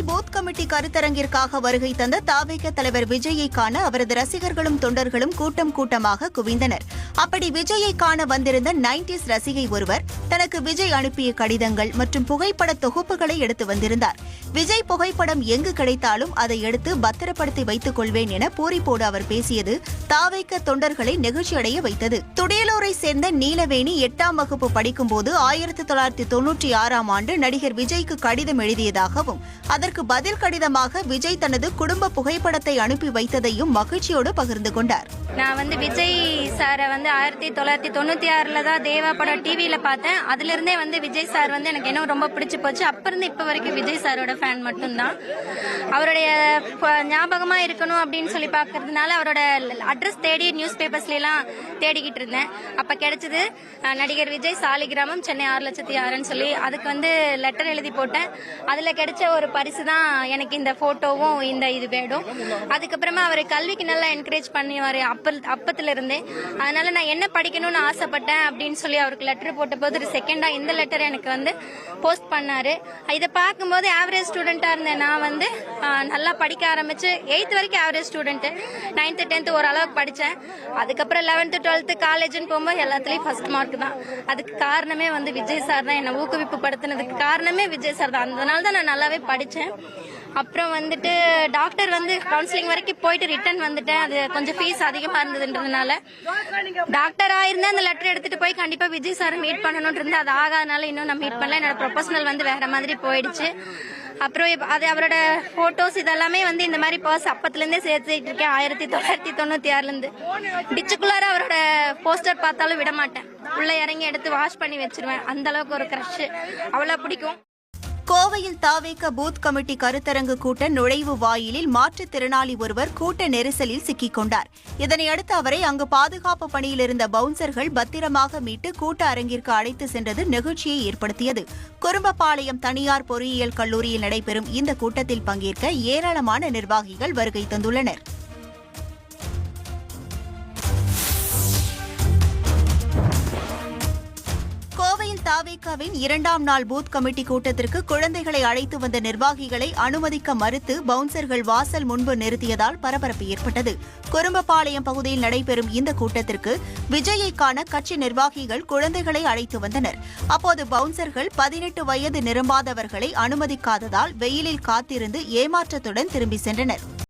Chennai both committee கருத்தரங்கிற்காக வருகை தந்த தாவேக தலைவர் விஜயை காண அவரது ரசிகர்களும் தொண்டர்களும் கூட்டம் கூட்டமாக குவிந்தனர். அப்படி விஜயை காண வந்திருந்த நைன்டிஸ் ரசிகை ஒருவர் தனக்கு விஜய் அனுப்பிய கடிதங்கள் மற்றும் புகைப்பட தொகுப்புகளை எடுத்து வந்திருந்தார். விஜய் புகைப்படம் எங்கு கிடைத்தாலும் அதை எடுத்து பத்திரப்படுத்தி வைத்துக் கொள்வேன் என பூரிப்போடு அவர் பேசியது தாவேக்க தொண்டர்களை நெகிழ்ச்சியடைய வைத்தது. துடியலூரை சேர்ந்த நீலவேணி எட்டாம் வகுப்பு படிக்கும்போது ஆயிரத்தி தொள்ளாயிரத்தி தொன்னூற்றி ஆறாம் ஆண்டு நடிகர் விஜய்க்கு கடிதம் எழுதியதாகவும் அதற்கு பதில் கடிதமாக விஜய் தனது குடும்ப புகைப்படத்தை அனுப்பி வைத்ததையும் மகிழ்ச்சியோடு பகிர்ந்து கொண்டார். நான் வந்து விஜய் சாரை வந்து ஆயிரத்தி தொள்ளாயிரத்தி தொண்ணூற்றி ஆறில் தான் தேவா படம் டிவியில் பார்த்தேன். அதுலேருந்தே வந்து விஜய் சார் வந்து எனக்கு இன்னும் ரொம்ப பிடிச்சி போச்சு. அப்போ இருந்து இப்போ வரைக்கும் விஜய் சாரோட ஃபேன் மட்டும்தான். அவருடைய ஞாபகமாக இருக்கணும் அப்படின்னு சொல்லி பாக்குறதுனால அவரோட அட்ரஸ் தேடி நியூஸ் பேப்பர்ஸ்லாம் தேடிக்கிட்டு இருந்தேன். அப்போ கிடைச்சது நடிகர் விஜய் சாலிகிராமம் சென்னை ஆறு லட்சத்தி ஆறுன்னு சொல்லி. அதுக்கு வந்து லெட்டர் எழுதி போட்டேன். அதில் கிடைச்ச ஒரு பரிசு தான் எனக்கு இந்த ஃபோட்டோவும் இந்த இது வேணும். அதுக்கப்புறமா அவர் கல்விக்கு நல்லா என்கரேஜ் பண்ணுவார் அப்ப அப்பத்துல இருந்தே அதனால நான் என்ன படிக்கணும்னு ஆசைப்பட்டேன் அப்படின்னு சொல்லி அவருக்கு லெட்டர் போட்ட போது ஒரு செகண்டா இந்த லெட்டர் எனக்கு வந்து போஸ்ட் பண்ணாரு. இதை பார்க்கும்போது ஆவரேஜ் ஸ்டூடெண்டா இருந்தேன். நான் வந்து நல்லா படிக்க ஆரம்பிச்சு எயித் வரைக்கும் ஆவரேஜ் ஸ்டூடெண்ட் நைன்த்து டென்த்து ஓரளவுக்கு படித்தேன் அதுக்கப்புறம் லெவன்த்து டுவெல்த்து காலேஜ்னு போகும்போது எல்லாத்துலேயும் ஃபர்ஸ்ட் மார்க் தான். அதுக்கு காரணமே வந்து விஜய் சார் தான் என்னை ஊக்குவிப்பு படுத்தினதுக்கு காரணமே விஜய் சார் தான். அதனால தான் நான் நல்லாவே படித்தேன் அப்புறம் வந்துட்டு டாக்டர் வந்து கவுன்சிலிங் வரைக்கும் போயிட்டு ரிட்டர்ன் வந்துட்டேன். அது கொஞ்சம் ஃபீஸ் அதிகமாக இருந்ததுன்றதுனால. டாக்டராக இருந்தால் அந்த லெட்டர் எடுத்துட்டு போய் கண்டிப்பாக விஜய் சார் மீட் பண்ணணும்னு அது ஆகாதனால இன்னும் நான் மீட் பண்ணல. என்னோட ப்ரொஃபஷனல் வந்து வேற மாதிரி போயிடுச்சு. அப்புறம் அது அவரோட ஃபோட்டோஸ் இதெல்லாமே வந்து இந்த மாதிரி பர்ஸ் அப்பத்துலேருந்தே சேர்த்துட்டு இருக்கேன். ஆயிரத்தி தொள்ளாயிரத்தி தொண்ணூற்றி ஆறுலேருந்து டிச்சுக்குள்ளார அவரோட போஸ்டர் பார்த்தாலும் விட மாட்டேன் உள்ளே இறங்கி எடுத்து வாஷ் பண்ணி வச்சிருவேன். அந்த அளவுக்கு ஒரு க்ரஷ் அவ்வளோ பிடிக்கும். கோவையில் தாவேக பூத் கமிட்டி கருத்தரங்கு கூட்ட நுழைவு வாயிலில் மாற்றுத்திறனாளி ஒருவர் கூட்ட நெரிசலில் சிக்கிக் கொண்டார் இதனையடுத்து அவரை அங்கு பாதுகாப்பு பணியில் இருந்த பவுன்சர்கள் பத்திரமாக மீட்டு கூட்ட அரங்கிற்கு அழைத்து சென்றது நெகிழ்ச்சியை ஏற்படுத்தியது. குறும்பபாளையம் தனியார் பொறியியல் கல்லூரியில் நடைபெறும் இந்த கூட்டத்தில் பங்கேற்க ஏராளமான நிர்வாகிகள் வருகை தந்துள்ளனர். கோவையில் இரண்டாம் நாள் பூத் கமிட்டி கூட்டத்திற்கு குழந்தைகளை அழைத்து வந்த நிர்வாகிகளை அனுமதிக்க மறுத்து பவுன்சர்கள் வாசல் முன்பு நிறுத்தியதால் பரபரப்பு ஏற்பட்டது. குறும்பபாளையம் பகுதியில் நடைபெறும் இந்த கூட்டத்திற்கு விஜயை காண கட்சி நிர்வாகிகள் குழந்தைகளை அழைத்து வந்தனர். அப்போது பவுன்சர்கள் பதினெட்டு வயது நிரம்பாதவர்களை அனுமதிக்காததால் வெயிலில் காத்திருந்து ஏமாற்றத்துடன் திரும்பி சென்றனர்.